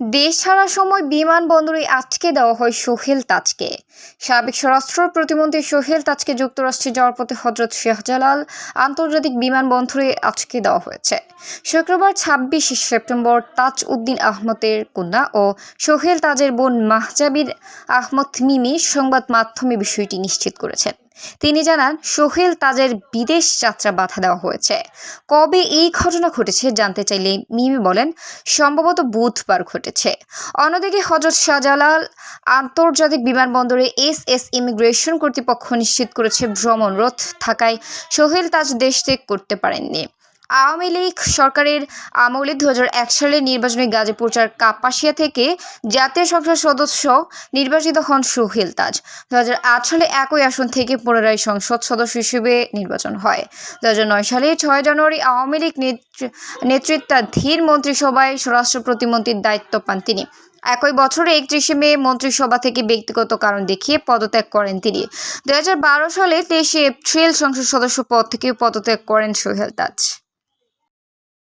দেশ ছাড়ার সময় বিমানবন্দরে আটকে দেওয়া হয় সোহেল তাজকে। সাবেক স্বরাষ্ট্র প্রতিমন্ত্রী সোহেল তাজকে যুক্তরাষ্ট্রে যাওয়ার পথে হজরত শাহজালাল আন্তর্জাতিক বিমানবন্দরে আটকে দেওয়া হয়েছে। শুক্রবার ছাব্বিশে সেপ্টেম্বর তাজ উদ্দিন আহমদের কন্যা ও সোহেল তাজের বোন মাহজাবির আহমদ মিমি সংবাদ মাধ্যমে বিষয়টি নিশ্চিত করেছেন। তিনি জানান, সোহেল তাজের বিদেশ যাত্রা বাধা দেওয়া হয়েছে। কবে এই ঘটনা ঘটেছে জানতে চাইলে মিমি বলেন, সম্ভবত বুধবার ঘটেছে। অন্যদিকে হজরত শাহজালাল আন্তর্জাতিক বিমানবন্দরে এস এস ইমিগ্রেশন কর্তৃপক্ষ নিশ্চিত করেছে ভ্রমণ রোধ থাকায় সোহেল তাজ দেশ ত্যাগ করতে পারেননি। আওয়ামী লীগ সরকারের আমলে দু সালের নির্বাচনে গাজীপুর চার কাপাসিয়া থেকে জাতীয় সংসদ সদস্য নির্বাচিত হন সোহেল তাজ। দু হাজার আট সালে একই আসন থেকে পুনরায় সংসদ সদস্য হিসেবে নির্বাচন হয়। দুই হাজার নয় সালে ছয় জানুয়ারি আওয়ামী লীগ নেতৃ- নেতৃত্বাধীন মন্ত্রিসভায় স্বরাষ্ট্র প্রতিমন্ত্রীর দায়িত্ব পান তিনি। একই বছরে একত্রিশে মে মন্ত্রিসভা থেকে ব্যক্তিগত কারণ দেখিয়ে পদত্যাগ করেন তিনি। দুই হাজার বারো সালে তেইশে এপ্রিল সংসদ সদস্য পদ থেকে পদত্যাগ করেন সোহেল তাজ।